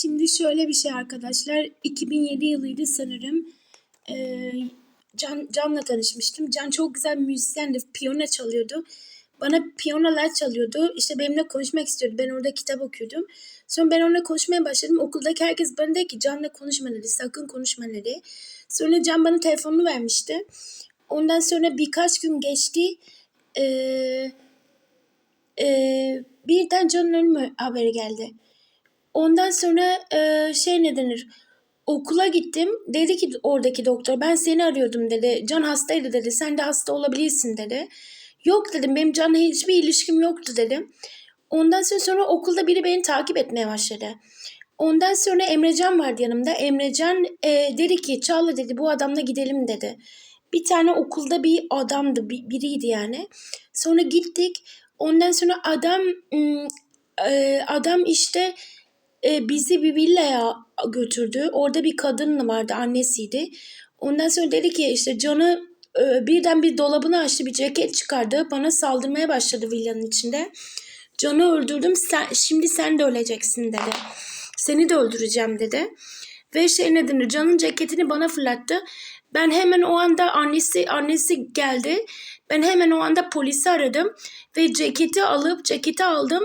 Şimdi şöyle bir şey arkadaşlar. 2007 yılıydı sanırım. Ee, Can, Can'la tanışmıştım. Can çok güzel müzisyendi. Piyano çalıyordu. Bana piyanolar çalıyordu. İşte benimle konuşmak istiyordu. Ben orada kitap okuyordum. Sonra ben onunla konuşmaya başladım. Okuldaki herkes bana dedi ki Can'la konuşma dedi. Sakın konuşma dedi. Sonra Can bana telefonunu vermişti. Ondan sonra birkaç gün geçti. Ee, ee, birden Can'ın ölümü haberi geldi. Ondan sonra e, şey ne denir? Okula gittim. Dedi ki oradaki doktor ben seni arıyordum dedi. Can hastaydı dedi. Sen de hasta olabilirsin dedi. Yok dedim benim Can'la hiçbir ilişkim yoktu dedim. Ondan sonra, sonra okulda biri beni takip etmeye başladı. Ondan sonra Emrecan vardı yanımda. Emrecan e, dedi ki Çağla dedi bu adamla gidelim dedi. Bir tane okulda bir adamdı bir, biriydi yani. Sonra gittik. Ondan sonra adam e, adam işte e, bizi bir villaya götürdü. Orada bir kadın vardı annesiydi. Ondan sonra dedi ki işte Can'ı e, birden bir dolabını açtı bir ceket çıkardı. Bana saldırmaya başladı villanın içinde. Can'ı öldürdüm sen, şimdi sen de öleceksin dedi. Seni de öldüreceğim dedi. Ve şey ne denir Can'ın ceketini bana fırlattı. Ben hemen o anda annesi annesi geldi. Ben hemen o anda polisi aradım ve ceketi alıp ceketi aldım.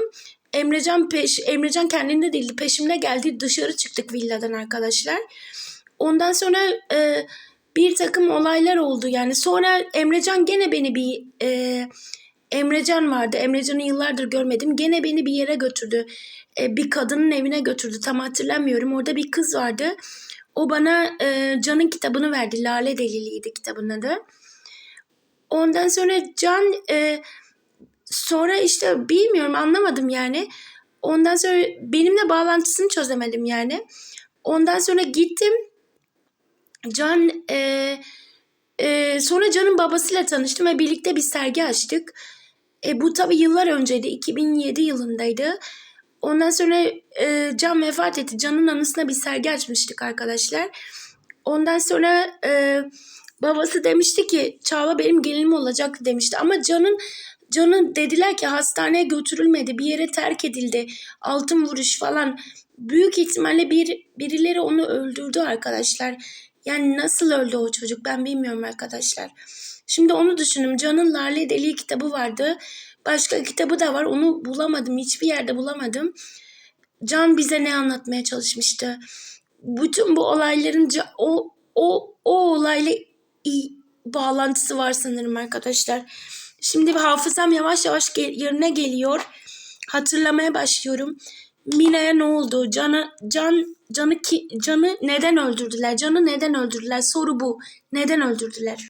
Emrecan peş Emrecan kendinde değildi. Peşimde geldi. Dışarı çıktık villadan arkadaşlar. Ondan sonra e, bir takım olaylar oldu. Yani sonra Emrecan gene beni bir e, Emrecan vardı. Emrecan'ı yıllardır görmedim. Gene beni bir yere götürdü. E, bir kadının evine götürdü. Tam hatırlamıyorum. Orada bir kız vardı. O bana e, Can'ın kitabını verdi. Lale Deliliğiydi kitabın adı. Ondan sonra Can e, sonra işte bilmiyorum anlamadım yani. Ondan sonra benimle bağlantısını çözemedim yani. Ondan sonra gittim. Can e, e, sonra Can'ın babasıyla tanıştım ve birlikte bir sergi açtık. E, bu tabi yıllar önceydi. 2007 yılındaydı. Ondan sonra e, Can vefat etti. Can'ın anısına bir sergi açmıştık arkadaşlar. Ondan sonra e, babası demişti ki Çağla benim gelinim olacak demişti. Ama Can'ın Can'ın dediler ki hastaneye götürülmedi. Bir yere terk edildi. Altın vuruş falan. Büyük ihtimalle bir birileri onu öldürdü arkadaşlar. Yani nasıl öldü o çocuk ben bilmiyorum arkadaşlar. Şimdi onu düşündüm. Can'ın Lale Deliği kitabı vardı. Başka kitabı da var. Onu bulamadım. Hiçbir yerde bulamadım. Can bize ne anlatmaya çalışmıştı? Bütün bu olayların o o o olayla iyi bağlantısı var sanırım arkadaşlar. Şimdi hafızam yavaş yavaş gel- yerine geliyor. Hatırlamaya başlıyorum. Mina'ya ne oldu? Canı can canı ki canı neden öldürdüler? Canı neden öldürdüler? Soru bu. Neden öldürdüler?